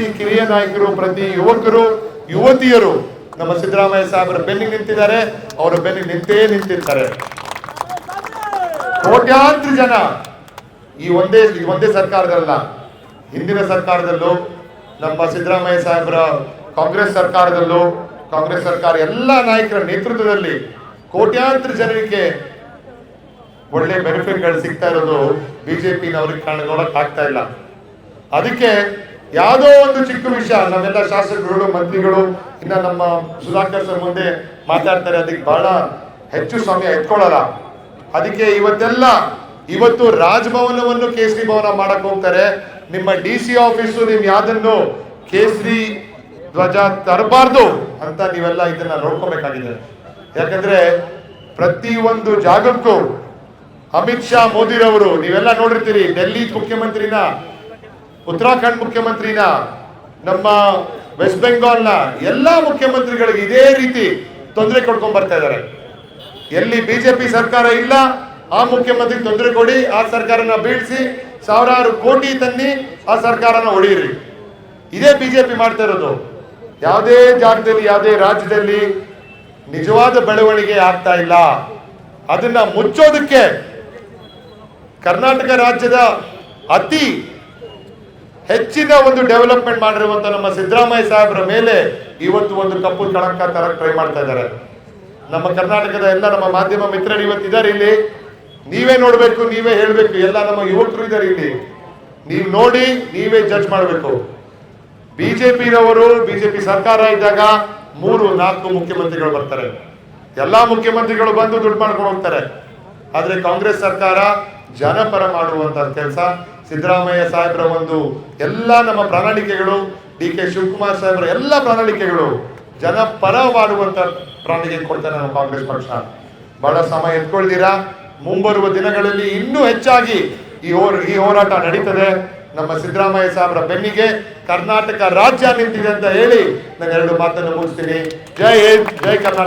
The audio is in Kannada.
ಪ್ರತಿ ಕಿರಿಯ ನಾಯಕರು, ಪ್ರತಿ ಯುವಕರು, ಯುವತಿಯರು, ನಮ್ಮ ಸಿದ್ದರಾಮಯ್ಯ ಸಾಹೇಬರ ಬೆನ್ನಿಗೆ ನಿಂತಿದ್ದಾರೆ. ಅವರ ಬೆನ್ನಿಗೆ ನಿಂತೇ ನಿಂತಿರ್ತಾರೆ. ಕೋಟ್ಯಾಂತರ ಜನ ಈ ಒಂದೇ ಈ ಒಂದೇ ಸರ್ಕಾರದಲ್ಲ. ಹಿಂದಿನ ಸರ್ಕಾರದಲ್ಲೂ, ನಮ್ಮ ಸಿದ್ದರಾಮಯ್ಯ ಸಾಹೇಬರ ಕಾಂಗ್ರೆಸ್ ಸರ್ಕಾರದಲ್ಲೂ, ಕಾಂಗ್ರೆಸ್ ಸರ್ಕಾರ ಎಲ್ಲ ನಾಯಕರ ನೇತೃತ್ವದಲ್ಲಿ ಕೋಟ್ಯಾಂತರ ಜನರಿಗೆ ಒಳ್ಳೆ ಬೆನಿಫಿಟ್ಗಳು ಸಿಗ್ತಾ ಇರೋದು ಬಿಜೆಪಿನವ್ರಿಗೆ ನೋಡಕ್ ಆಗ್ತಾ ಇಲ್ಲ. ಅದಕ್ಕೆ ಯಾವುದೋ ಒಂದು ಚಿಕ್ಕ ವಿಷಯ, ನಮ್ಮೆಲ್ಲ ಶಾಸಕರು ಮಂತ್ರಿಗಳು, ಇನ್ನ ನಮ್ಮ ಸುಧಾಕರ್ ಸರ್ ಮುಂದೆ ಮಾತಾಡ್ತಾರೆ, ಅದಕ್ಕೆ ಬಹಳ ಹೆಚ್ಚು ಸಮಯ ಎತ್ಕೊಳ್ಳಲ್ಲ. ಅದಕ್ಕೆ ಇವತ್ತೆಲ್ಲ, ಇವತ್ತು ರಾಜಭವನವನ್ನು ಕೇಸರಿ ಭವನ ಮಾಡಕ್ ಹೋಗ್ತಾರೆ. ನಿಮ್ಮ ಡಿ ಸಿ ಆಫೀಸು, ನೀವು ಯಾವ್ದನ್ನು ಕೇಸರಿ ಧ್ವಜ ತರಬಾರ್ದು ಅಂತ ನೀವೆಲ್ಲ ಇದನ್ನ ನೋಡ್ಕೋಬೇಕಾಗಿದೆ. ಯಾಕಂದ್ರೆ ಪ್ರತಿ ಒಂದು ಜಾಗಕ್ಕೂ ಅಮಿತ್ ಶಾ ಮೋದಿರವರು, ನೀವೆಲ್ಲ ನೋಡಿರ್ತೀರಿ, ಡೆಲ್ಲಿ ಮುಖ್ಯಮಂತ್ರಿನ ಉತ್ತರಾಖಂಡ್ ಮುಖ್ಯಮಂತ್ರಿನ, ನಮ್ಮ ವೆಸ್ಟ್ ಬೆಂಗಾಲ್ನ ಎಲ್ಲಾ ಮುಖ್ಯಮಂತ್ರಿಗಳಿಗೆ ಇದೇ ರೀತಿ ತೊಂದರೆ ಕೊಡ್ಕೊಂಡ್ ಬರ್ತಾ ಇದ್ದಾರೆ. ಎಲ್ಲಿ ಬಿಜೆಪಿ ಸರ್ಕಾರ ಇಲ್ಲ, ಆ ಮುಖ್ಯಮಂತ್ರಿ ತೊಂದರೆ ಕೊಡಿ, ಆ ಸರ್ಕಾರನ ಬೀಳಿಸಿ, ಸಾವಿರಾರು ಕೋಟಿ ತನ್ನಿ ಆ ಸರ್ಕಾರನ ಹೊಡೀರಿ. ಇದೇ ಬಿಜೆಪಿ ಮಾಡ್ತಾ ಇರೋದು. ಯಾವುದೇ ಜಾಗದಲ್ಲಿ, ಯಾವುದೇ ರಾಜ್ಯದಲ್ಲಿ ನಿಜವಾದ ಬೆಳವಣಿಗೆ ಆಗ್ತಾ ಇಲ್ಲ. ಅದನ್ನ ಮುಚ್ಚೋದಕ್ಕೆ ಕರ್ನಾಟಕ ರಾಜ್ಯದ ಅತಿ ಹೆಚ್ಚಿನ ಒಂದು ಡೆವಲಪ್ಮೆಂಟ್ ಮಾಡಿರುವಂತ ನಮ್ಮ ಸಿದ್ದರಾಮಯ್ಯ ಸಾಹೇಬರ ಮೇಲೆ ಇವತ್ತು ಒಂದು ಕಪ್ಪು ಕಳಂಕ ತರ ಟ್ರೈ ಮಾಡ್ತಾ ಇದ್ದಾರೆ. ನಮ್ಮ ಕರ್ನಾಟಕದ ಎಲ್ಲ ನಮ್ಮ ಮಾಧ್ಯಮ ಮಿತ್ರರು ಇವತ್ತಿದ್ದಾರೆ ಇಲ್ಲಿ. ನೀವೇ ನೋಡ್ಬೇಕು, ನೀವೇ ಹೇಳ್ಬೇಕು, ಎಲ್ಲ ನಮ್ಮ ಯುವಕರು ಇದ್ದಾರೆ ಇಲ್ಲಿ. ನೀವು ನೋಡಿ, ನೀವೇ ಜಡ್ಜ್ ಮಾಡಬೇಕು. ಬಿಜೆಪಿರವರು ಬಿಜೆಪಿ ಸರ್ಕಾರ ಇದ್ದಾಗ ಮೂರು, ನಾಲ್ಕು ಮುಖ್ಯಮಂತ್ರಿಗಳು ಬರ್ತಾರೆ. ಎಲ್ಲಾ ಮುಖ್ಯಮಂತ್ರಿಗಳು ಬಂದು ದುಡ್ಡು ಮಾಡ್ಕೊಂಡು ಹೋಗ್ತಾರೆ. ಆದ್ರೆ ಕಾಂಗ್ರೆಸ್ ಸರ್ಕಾರ ಜನಪರ ಮಾಡುವಂತ ಕೆಲಸ ಸಿದ್ದರಾಮಯ್ಯ ಸಾಹೇಬರ ಒಂದು ಎಲ್ಲ ನಮ್ಮ ಪ್ರಣಾಳಿಕೆಗಳು, ಡಿ ಕೆ ಶಿವಕುಮಾರ್ ಸಾಹೇಬರ ಎಲ್ಲ ಪ್ರಣಾಳಿಕೆಗಳು ಜನಪರ ಮಾಡುವಂತ ಪ್ರಣಾಳಿಕೆ ಕೊಡ್ತಾರೆ ನಮ್ಮ ಕಾಂಗ್ರೆಸ್ ಪಕ್ಷ. ಬಹಳ ಸಮಯ ಎತ್ಕೊಳ್ದೀರಾ ಮುಂಬರುವ ದಿನಗಳಲ್ಲಿ ಇನ್ನೂ ಹೆಚ್ಚಾಗಿ ಈ ಈ ಹೋರಾಟ ನಡೀತದೆ. ನಮ್ಮ ಸಿದ್ದರಾಮಯ್ಯ ಸಾಹೇಬರ ಬೆನ್ನಿಗೆ ಕರ್ನಾಟಕ ರಾಜ್ಯ ನಿಂತಿದೆ ಅಂತ ಹೇಳಿ ನಾನು ಎರಡು ಮಾತನ್ನು ಮುಗಿಸ್ತೀನಿ. ಜೈ ಹಿಂದ್, ಜೈ ಕರ್ನಾಟಕ.